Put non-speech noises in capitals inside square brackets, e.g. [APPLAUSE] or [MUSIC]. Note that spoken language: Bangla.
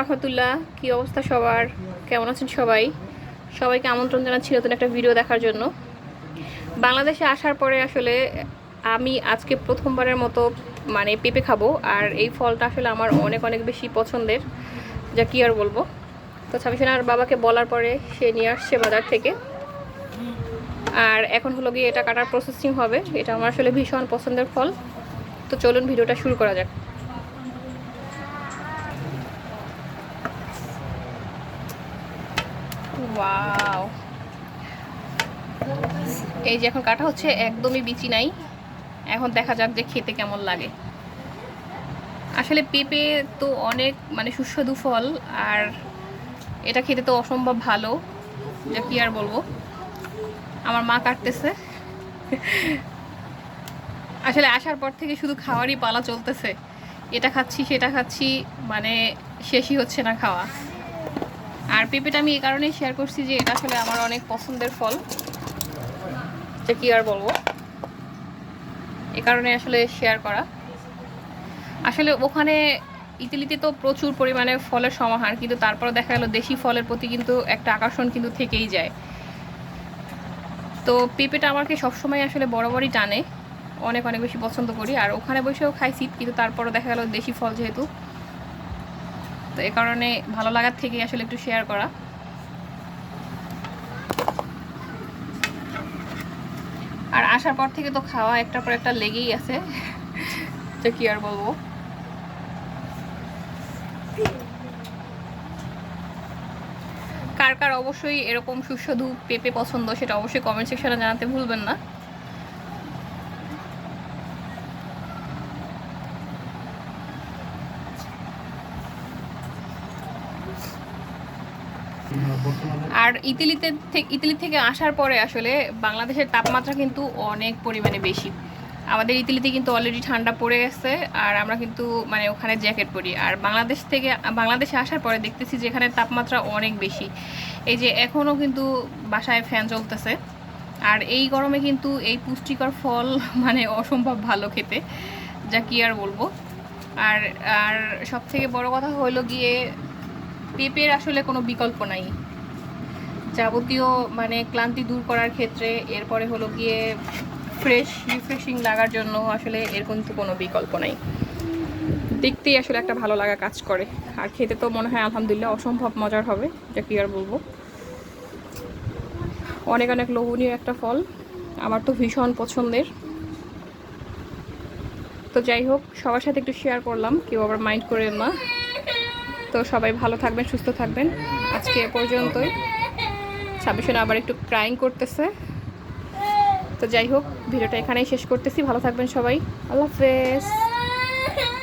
রহমতুল্লাহ, কি অবস্থা সবার? কেমন আছেন সবাই? সবাইকে আমন্ত্রণ জানাচ্ছি নতুন একটা ভিডিও দেখার জন্য। বাংলাদেশে আসার পরে আসলে আমি আজকে প্রথমবারের মতো মানে পেঁপে খাব, আর এই ফলটা আসলে আমার অনেক অনেক বেশি পছন্দের, যা কি আর বলব। তো ছাবিশানার বাবাকে বলার পরে সে নিয়ে আসছে বাজার থেকে। আর এখন হলো গিয়ে এটা কাটার প্রসেসিং হবে, এটা আমার আসলে ভীষণ পছন্দের ফল। তো চলুন ভিডিওটা শুরু করা যাক। ওয়াও এই যে এখন কাটা হচ্ছে, একদমই বিচি নাই। এখন দেখা যাক যে খেতে কেমন লাগে। আসলে পেঁপে তো অনেক মানে সুস্বাদু ফল, আর এটা খেতে তো অসম্ভব ভালো। যা কি আর বলব? আমার মা কাটতেছে। আসলে আসার পর থেকে শুধু খাওয়ারই পালা চলতেছে। এটা খাচ্ছি, সেটা খাচ্ছি মানে শেষই হচ্ছে না খাওয়া। আর পেঁপেটা আমি এই কারণেই শেয়ার করছি যে এটা আসলে আমার অনেক পছন্দের ফল। যে কি আর বলব? এ কারণে আসলে শেয়ার করা। আসলে ওখানে ইতালিতে তো প্রচুর পরিমাণে ফলের সমাহার, কিন্তু তারপরে দেখা গেল দেশি ফলের প্রতি কিন্তু একটা আকর্ষণ কিন্তু থেকেই যায়। তো পেঁপেটা আমাকে সবসময় আসলে বরাবরই টানে। অনেক অনেক বেশি পছন্দ করি। আর ওখানে বসেও খাইছি কিন্তু তারপরে দেখা গেল দেশি ফল যেহেতু তো এ কারণে ভালো লাগার থেকে আসলে একটু শেয়ার করা। আর আসার পর থেকে তো খাওয়া একটার পর একটা লেগেই আছে। তো কি আর বলব? কার কার অবশ্যই এরকম সুস্বাদু পেঁপে পছন্দ সেটা অবশ্যই কমেন্ট সেকশনে জানাতে ভুলবেন না। আর ইতালিতে ইতালি থেকে আসার পরে আসলে বাংলাদেশের তাপমাত্রা কিন্তু অনেক পরিমাণে বেশি। আমাদের ইতালিতে কিন্তু অলরেডি ঠান্ডা পড়ে গেছে, আর আমরা কিন্তু মানে ওখানে জ্যাকেট পরি। আর বাংলাদেশ থেকে, বাংলাদেশে আসার পরে দেখতেছি যে এখানে তাপমাত্রা অনেক বেশি। এই যে এখনও কিন্তু বাসায় ফ্যান চলতেছে আর এই গরমে কিন্তু এই পুষ্টিকর ফল [LAUGHS] মানে অসম্ভব ভালো খেতে, যা কি আর বলব। আর আর সব থেকে বড় কথা হলো গিয়ে পেঁপের আসলে কোনো বিকল্প নাই। যাবতীয় মানে ক্লান্তি দূর করার ক্ষেত্রে এরপরে হলো গিয়ে ফ্রেশ রিফ্রেশিং লাগার জন্য আসলে এর কিন্তু কোনো বিকল্প নাই। দেখতেই আসলে একটা ভালো লাগা কাজ করে। আর খেতে তো মনে হয় আলহামদুলিল্লাহ অসম্ভব মজার হবে যা কি আর বলব? অনেক অনেক লোভনীয় একটা ফল, আমার তো ভীষণ পছন্দের। তো যাই হোক, সবার সাথে একটু শেয়ার করলাম, কেউ আবার মাইন্ড করেন না। তো সবাই ভালো থাকবেন, সুস্থ থাকবেন। আজকে এ পর্যন্তই। ছাব্বিশে আবার একটু ক্রাইং করতেছে। তো যাই হোক, ভিডিওটা এখানেই শেষ করতেছি। ভালো থাকবেন সবাই। আল্লাহ হাফেজ।